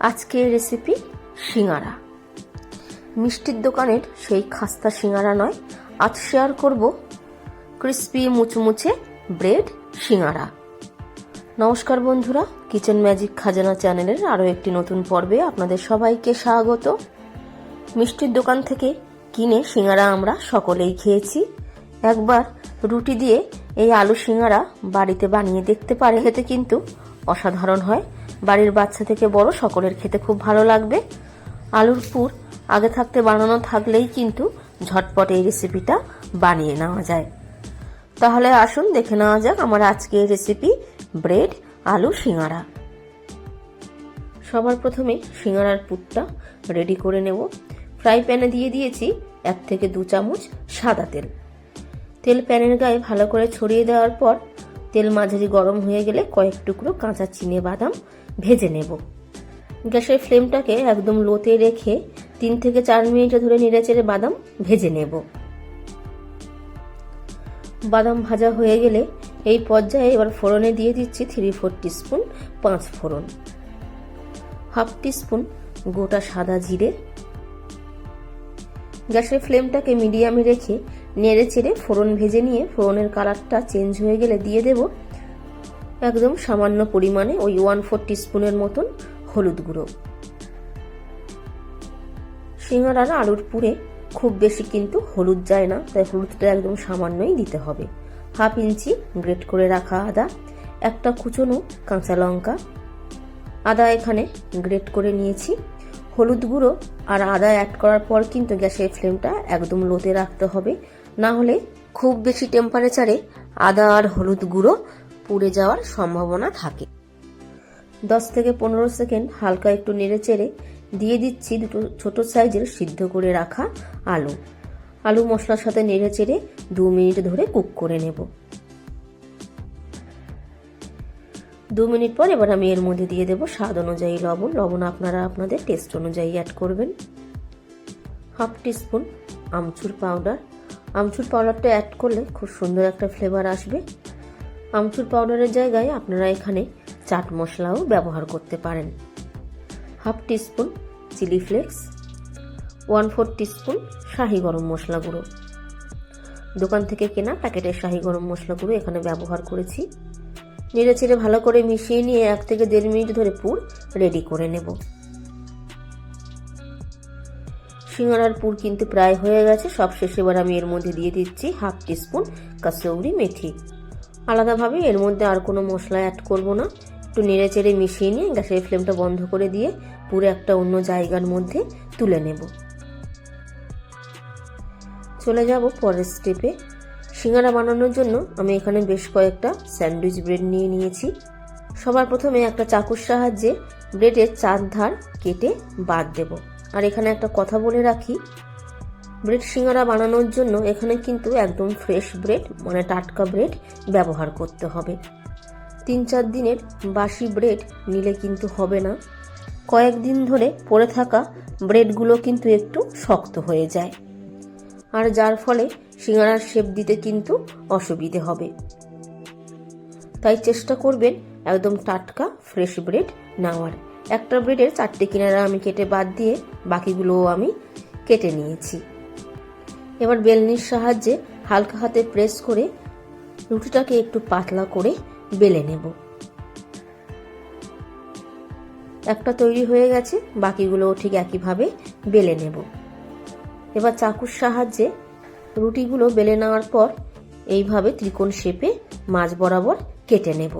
আজকের রেসিপি সিঙ্গারা। মিষ্টির দোকানের সেই খাস্তা সিঙ্গারা নয়, আজ শেয়ার করব ক্রিস্পি মুচমুচে ব্রেড সিঙ্গারা। নমস্কার বন্ধুরা কিচেন ম্যাজিক খাজানা চ্যানেলের আরও একটি নতুন পর্বে আপনাদের সবাইকে স্বাগত। মিষ্টির দোকান থেকে কিনে সিঙ্গারা আমরা সকলেই খেয়েছি। একবার রুটি দিয়ে এই আলু সিঙ্গারা বাড়িতে বানিয়ে দেখতে পারে খেতে কিন্তু অসাধারণ হয়। বাড়ির বাচ্চা থেকে বড় সকলের খেতে খুব ভালো লাগবে। আলুর পুর আগে থাকতে বানানো থাকলেই কিন্তু ঝটপট এই রেসিপিটা বানিয়ে নেওয়া যায়। তাহলে আসুন দেখে নেওয়া যাক আমার আজকের রেসিপি ব্রেড আলু, সিঙ্গারা। সবার প্রথমে সিঙ্গারার পুরটা রেডি করে নেব। ফ্রাই প্যানে দিয়ে দিয়েছি এক থেকে দু চামচ সাদা তেল। তেল প্যানের গায়ে ভালো করে ছড়িয়ে দেওয়ার পর তেল মাঝারি গরম হয়ে গেলে কয়েক টুকরো কাঁচা চিনে বাদাম ভেজে নেব। গ্যাসের ফ্লেমটাকে একদম লোতে রেখে তিন থেকে চার মিনিট ধরে নেড়েচেড়ে বাদাম ভেজে নেব। বাদাম ভাজা হয়ে গেলে এই পর্যায়ে এবার ফোড়নে দিয়ে দিচ্ছি থ্রি ফোর টিস্পুন পাঁচ ফোড়ন। হাফ টিস্পুন গোটা সাদা জিরে। গ্যাসের ফ্লেমটাকে মিডিয়ামে রেখে নেড়ে চেড়ে ফোড়ন ভেজে নিয়ে ফোড়নের কালারটা চেঞ্জ হয়ে গেলে দিয়ে দেব একদম সামান্য পরিমাণে ওই ওয়ান ফোর টিস্পুনের মতন হলুদ গুঁড়ো। সিঙ্গারার আলুর পুরে খুব বেশি কিন্তু হলুদ যায় না, তাই হলুদটা একদম সামান্যই দিতে হবে। হাফ ইঞ্চি গ্রেট করে রাখা আদা, একটা কুচনো কাঁচা লঙ্কা। আদা এখানে গ্রেট করে নিয়েছি। হলুদ গুঁড়ো আর আদা অ্যাড করার পর কিন্তু গ্যাসের ফ্লেমটা একদম লোতে রাখতে হবে। না হলে খুব বেশি টেম্পারেচারে আদা আর হলুদ গুঁড়ো পুড়ে যাওয়ার সম্ভাবনা থাকে। দশ থেকে পনেরো সেকেন্ড হালকা একটু নেড়ে চেড়ে দিয়ে দিচ্ছি দুটো ছোট সাইজের সিদ্ধ করে রাখা আলু। আলু মশলার সাথে নেড়ে চেড়ে দু মিনিট ধরে কুক করে নেব। দু মিনিট পর এবার আমি এর মধ্যে দিয়ে দেবো স্বাদ অনুযায়ী লবণ। লবণ আপনারা আপনাদের টেস্ট অনুযায়ী অ্যাড করবেন। Half teaspoon amchur powder. Amchur পাউডারটা অ্যাড করলে খুব সুন্দর একটা ফ্লেভার আসবে। আমচুর পাউডারের জায়গায় আপনারা এখানে চাট মশলাও ব্যবহার করতে পারেন। Half teaspoon chilli flakes, one four teaspoon shahi garam masala গুঁড়ো। দোকান থেকে কেনা প্যাকেটের শাহি গরম মশলা গুঁড়ো এখানে ব্যবহার করেছি। নেড়ে চেড়ে ভালো করে মিশিয়ে নিয়ে এক থেকে দেড় মিনিট ধরে পুর রেডি করে নেব। সিঙ্গারার পুর কিন্তু প্রায় হয়ে গেছে। সব শেষে এবার আমি এর মধ্যে দিয়ে দিচ্ছি হাফ টিস্পুন কাসৌরি মেথি। আলাদাভাবে এর মধ্যে আর কোনো মশলা অ্যাড করব না। একটু নেড়ে চেড়ে মিশিয়ে নিয়ে গ্যাসের ফ্লেমটা বন্ধ করে দিয়ে পুরো একটা অন্য জায়গার মধ্যে তুলে নেব। চলে যাব পরের স্টেপে সিঙ্গারা বানানোর জন্য আমি এখানে বেশ কয়েকটা স্যান্ডউইচ ব্রেড নিয়ে নিয়েছি। সবার প্রথমে একটা চাকুর সাহায্যে ব্রেডের চার ধার কেটে বাদ দেব। আর এখানে একটা কথা বলে রাখি ব্রেড সিঙ্গারা বানানোর জন্য এখানে কিন্তু একদম ফ্রেশ ব্রেড মানে টাটকা ব্রেড, ব্যবহার করতে হবে। তিন চার দিনের বাসি ব্রেড নিলে কিন্তু হবে না। কয়েকদিন ধরে পড়ে থাকা ব্রেডগুলো কিন্তু একটু শক্ত হয়ে যায়। আর যার ফলে সিঙ্গারার শেপ দিতে কিন্তু অসুবিধে হবে। তাই চেষ্টা করবেন একদম টাটকা, ফ্রেশ ব্রেড নেওয়ার। একটা ব্রেডের চারটে কিনারা আমি কেটে বাদ দিয়ে বাকিগুলোও আমি কেটে নিয়েছি। এবার বেলনির সাহায্যে হালকা হাতে প্রেস করে রুটিটাকে একটু পাতলা করে বেলে নেব। একটা তৈরি হয়ে গেছে, বাকিগুলোও ঠিক একইভাবে বেলে নেব। এবার চাকুর সাহায্যে রুটিগুলো বেলে নেওয়ার পর এইভাবে ত্রিকোণ শেপে মাছ বরাবর কেটে নেব।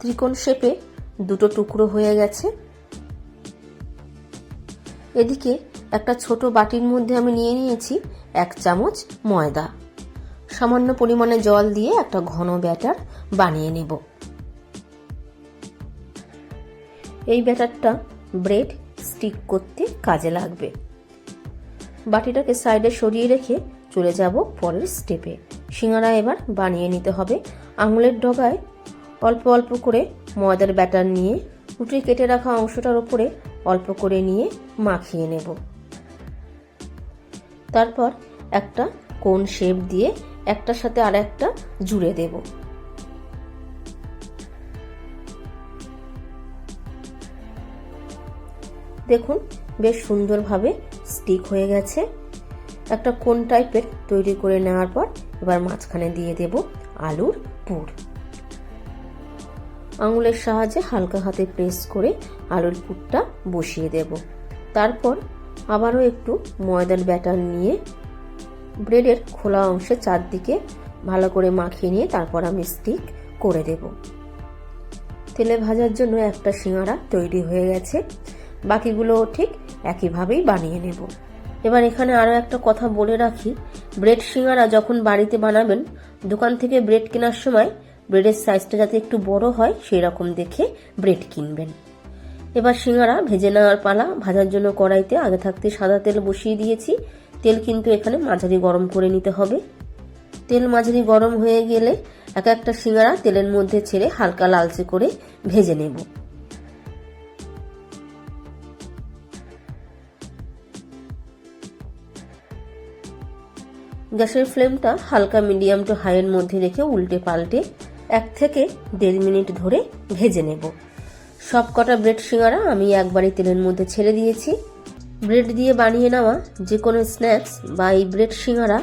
ত্রিকোণ শেপে দুটো টুকরো হয়ে গেছে। এদিকে একটা ছোট বাটির মধ্যে আমি নিয়ে নিয়েছি এক চামচ ময়দা। সামান্য পরিমাণে জল দিয়ে একটা ঘন ব্যাটার বানিয়ে নেব। এই ব্যাটারটা ব্রেড স্টিক করতে কাজে লাগবে। বাটিটাকে সাইডে সরিয়ে রেখে চলে যাব পরের স্টেপে। সিঙ্গারা এবার বানিয়ে নিতে হবে। আঙুলের ডগায় অল্প অল্প করে ময়দার ব্যাটার নিয়ে রুটি কেটে রাখা অংশটার ওপরে অল্প করে নিয়ে মাখিয়ে নেব। তারপর একটা কোন শেপ দিয়ে একটার সাথে আর একটা জুড়ে দেব। দেখুন, বেশ সুন্দরভাবে স্টিক হয়ে গেছে। একটা কোন টাইপের তৈরি করে নেওয়ার পর এবার মাঝখানে দিয়ে দেব আলুর পুর। আঙুলের সাহায্যে হালকা হাতে প্রেস করে আলুর পুরটা বসিয়ে দেব। তারপর আবারও একটু ময়দার ব্যাটার নিয়ে ব্রেডের খোলা অংশে চারদিকে ভালো করে মাখিয়ে নিয়ে তারপর আমি স্টিক করে দেব। তেলে ভাজার জন্য একটা সিঙ্গারা তৈরি হয়ে গেছে। বাকিগুলো ঠিক একইভাবেই বানিয়ে নেব। এবার এখানে আরও একটা কথা বলে রাখি। ব্রেড সিঙ্গারা যখন বাড়িতে বানাবেন, দোকান থেকে ব্রেড কেনার সময় ব্রেডের সাইজটা যাতে একটু বড় হয়, সেই রকম দেখে ব্রেড কিনবেন। এবার সিঙ্গারা ভেজে নেওয়ার পালা। ভাজার জন্য কড়াইতে আগে থাকতে সাদা তেল বসিয়ে দিয়েছি। তেল কিন্তু এখানে মাঝারি গরম করে নিতে হবে। তেল মাঝারি গরম হয়ে গেলে এক একটা সিঙ্গারা তেলের মধ্যে ছেড়ে হালকা লালচে করে ভেজে নেব। গ্যাসের ফ্লেমটা হালকা মিডিয়াম টু হাইয়ের মধ্যে রেখে উল্টে পাল্টে এক থেকে দেড় মিনিট ধরে ভেজে নেব। সব কটা ব্রেড সিঙ্গারা আমি একবারই তেলের মধ্যে ছেড়ে দিয়েছি। ব্রেড দিয়ে বানিয়ে নেওয়া যে কোনো স্ন্যাক্স বা এই ব্রেড সিঙ্গারা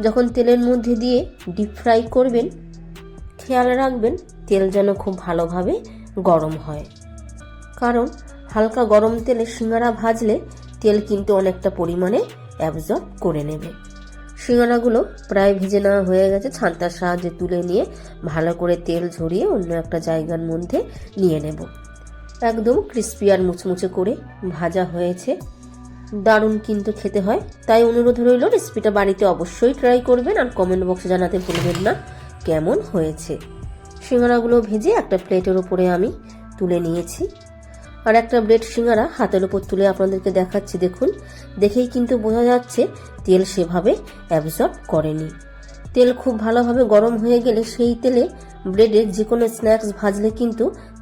যখন তেলের মধ্যে দিয়ে ডিপ ফ্রাই করবেন, খেয়াল রাখবেন তেল যেন খুব ভালোভাবে গরম হয়। কারণ হালকা গরম তেলে সিঙ্গারা ভাজলে তেল কিন্তু অনেকটা পরিমাণে অ্যাবজর্ব করে নেবে। সিঙ্গারাগুলো প্রায় ভেজে নেওয়া হয়ে গেছে ছান্তার সাহায্যে তুলে নিয়ে ভালো করে তেল ঝরিয়ে অন্য একটা জায়গার মধ্যে নিয়ে নেব। একদম ক্রিস্পি আর মুচমুচে করে ভাজা হয়েছে। দারুণ কিন্তু খেতে হয়। তাই অনুরোধ রইল রেসিপিটা বাড়িতে অবশ্যই ট্রাই করবেন আর কমেন্ট বক্সে জানাতে ভুলবেন না কেমন হয়েছে। সিঙ্গারাগুলো ভেজে একটা প্লেটের ওপরে আমি তুলে নিয়েছি। আর একটা ব্রেড সিঙ্গারা হাতের ওপর তুলে আপনাদেরকে দেখাচ্ছি, দেখুন। দেখেই কিন্তু বোঝা যাচ্ছে তেল সেভাবে অ্যাবজর্ব করেনি। তেল খুব ভালোভাবে গরম হয়ে গেলে সেই তেলে ব্রেডের যে কোনো স্ন্যাক্স ভাজলে কিন্তু